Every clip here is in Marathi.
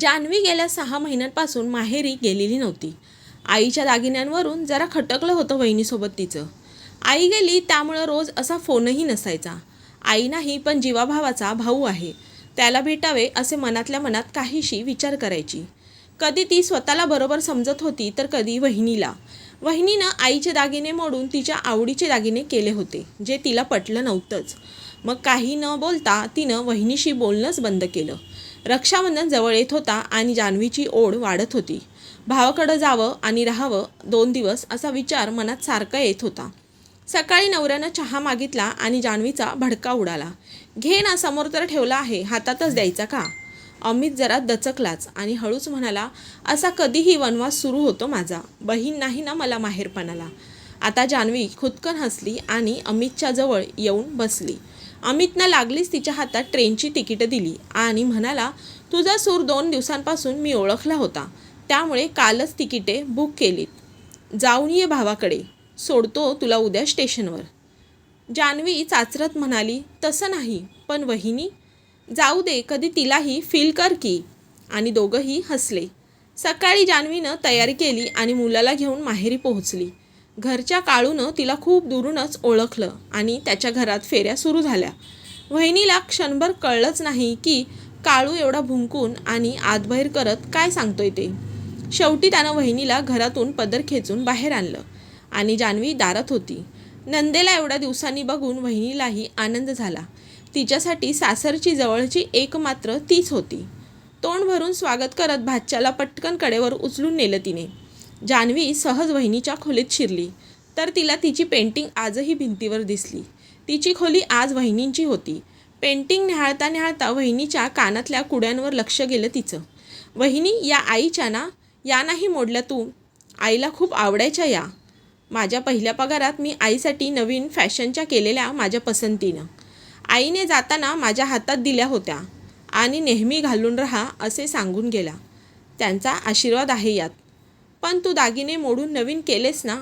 जान्हवी गेल्या सहा महिन्यांपासून माहेरी गेलेली नव्हती. आईच्या दागिन्यांवरून जरा खटकलं होतं वहिनीसोबत तिचं. आई गेली त्यामुळं रोज असा फोनही नसायचा. आई नाही पण जीवाभावाचा भाऊ आहे. त्याला भेटावे असे मनातल्या मनात काहीशी विचार करायची. कधी ती स्वतःला बरोबर समजत होती तर कधी वहिनीला. वहिनीनं आईचे दागिने मोडून तिच्या आवडीचे दागिने केले होते जे तिला पटलं नव्हतंच. मग काही न बोलता तिनं वहिनीशी बोलणंच बंद केलं. रक्षाबंधन जवळ येत होता आणि जान्हवीची ओढ वाढत होती. भावाकडं जावं आणि राहावं दोन दिवस असा विचार मनात सारखा येत होता. सकाळी नवऱ्यानं चहा मागितला आणि जान्हवीचा भडका उडाला. घे ना समोर तर ठेवला आहे हातातच द्यायचा का? अमित जरा दचकलाच आणि हळूच म्हणाला असा कधीही वनवास सुरू होतो माझा. बहीण नाही ना मला माहेरपणाला. आता जान्हवी खुदकन हसली आणि अमितच्या जवळ येऊन बसली. अमितनं लागलीच तिच्या हातात ट्रेनची तिकीटं दिली आणि म्हणाला तुझा सूर दोन दिवसांपासून मी ओळखला होता. त्यामुळे कालच तिकिटे बुक केलीत. जाऊन ये भावाकडे. सोडतो तुला उद्या स्टेशनवर. जान्हवी चाचरत म्हणाली तसं नाही पण वहिनी जाऊ दे कधी तिलाही फील कर की. आणि दोघंही हसले. सकाळी जान्हवीनं तयारी केली आणि मुलाला घेऊन माहेरी पोहोचली. घरच्या काळूनं तिला खूप दुरूनच ओळखलं आणि त्याच्या घरात फेऱ्या सुरू झाल्या. वहिनीला क्षणभर कळलंच नाही की काळू एवढा भुंकून आणि आतबाहेर करत काय सांगतोय ते. शेवटी त्यानं वहिनीला घरातून पदर खेचून बाहेर आणलं आणि जान्हवी दारात होती. नंदेला एवढ्या दिवसांनी बघून वहिनीलाही आनंद झाला. तिच्यासाठी सासरची जवळची एकमात्र तीच होती. तोंड भरून स्वागत करत भाच्याला पटकन कडेवर उचलून नेलं तिने. जान्हवी सहज वहिनीच्या खोलीत शिरली. तर तिला तिची पेंटिंग आजही भिंतीवर दिसली. तिची खोली आज वहिनींची होती. पेंटिंग न्याहाळता न्याहाळता वहिनीच्या कानातल्या कुड्यांवर लक्ष गेलं तिचं. वहिनी या आईच्या ना? या नाही मोडल्या तू. आईला खूप आवडायच्या या. माझ्या पहिल्या पगारात मी आईसाठी नवीन फॅशनच्या केलेल्या माझ्या पसंतीनं. आईने जाताना माझ्या हातात दिल्या होत्या. आणि नेहमी घालून राहा असे सांगून गेला त्यांचा आशीर्वाद आहे यात. पण तू दागिने मोडून नवीन केलेस ना?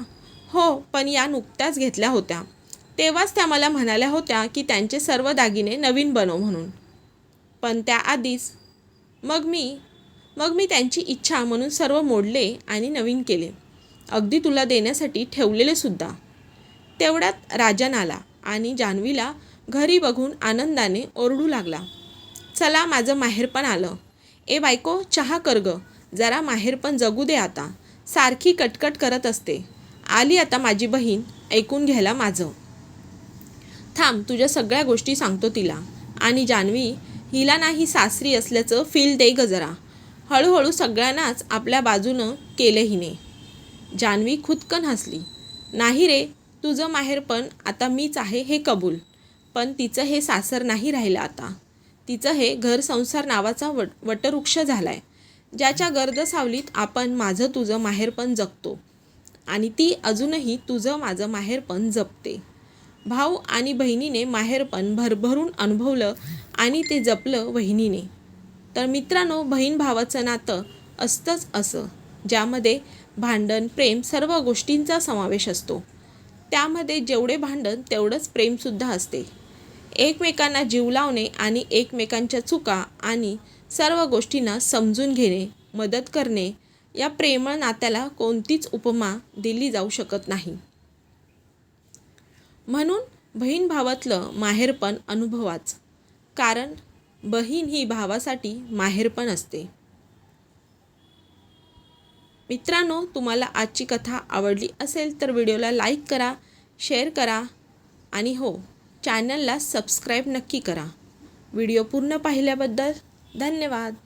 हो पण या नुकत्याच घेतल्या होत्या. तेव्हाच त्या मला म्हणाल्या होत्या की त्यांचे सर्व दागिने नवीन बनव म्हणून. पण त्याआधीच मग मी मग मी त्यांची इच्छा म्हणून सर्व मोडले आणि नवीन केले. अगदी तुला देण्यासाठी ठेवलेले सुद्धा. तेवढ्यात राजन आला आणि जान्हवीला घरी बघून आनंदाने ओरडू लागला. चला माझं माहेरपण आलं. ए बायको चहा कर ग. जरा माहेरपण जगू दे आता. सारखी कटकट करत असते. आली आता माझी बहीण ऐकून घ्यायला माझं. थांब तुझ्या सगळ्या गोष्टी सांगतो तिला. आणि जान्हवी हिला नाही सासरी असल्याचं फील दे ग जरा. हळूहळू सगळ्यांनाच आपल्या बाजूनं केलं हिने. जान्हवी खुदकन हसली. नाही रे तुझं माहेरपण आता मीच आहे हे कबूल. पण तिचं हे सासर नाही राहिलं आता. तिचं हे घर संसार नावाचा वट वटवृक्ष झाला आहे ज्याच्या गर्द सावलीत आपण माझं तुझं माहेरपण जगतो. आणि ती अजूनही तुझं माझं माहेरपण जपते. भाऊ आणि बहिणीने माहेरपण भरभरून अनुभवलं आणि ते जपलं वहिनीने. तर मित्रांनो बहीण भावाचं नातं असतंच असं ज्यामध्ये भांडण प्रेम सर्व गोष्टींचा समावेश असतो. त्यामध्ये जेवढे भांडण तेवढंच प्रेमसुद्धा असते. एकमेकांना जीव लावणे आणि एकमेकांच्या चुका आणि सर्व गोष्टींना समजून घेणे मदत करणे या प्रेमळ नात्याला कोणतीच उपमा दिली जाऊ शकत नाही. म्हणून बहीण भावातलं माहेरपण अनुभवाच. कारण बहीण ही भावासाठी माहेरपण असते. मित्रांनो तुम्हाला आजची कथा आवडली असेल तर व्हिडिओला लाईक करा शेअर करा आणि हो चॅनलला सबस्क्राईब नक्की करा. व्हिडिओ पूर्ण पाहिल्याबद्दल धन्यवाद.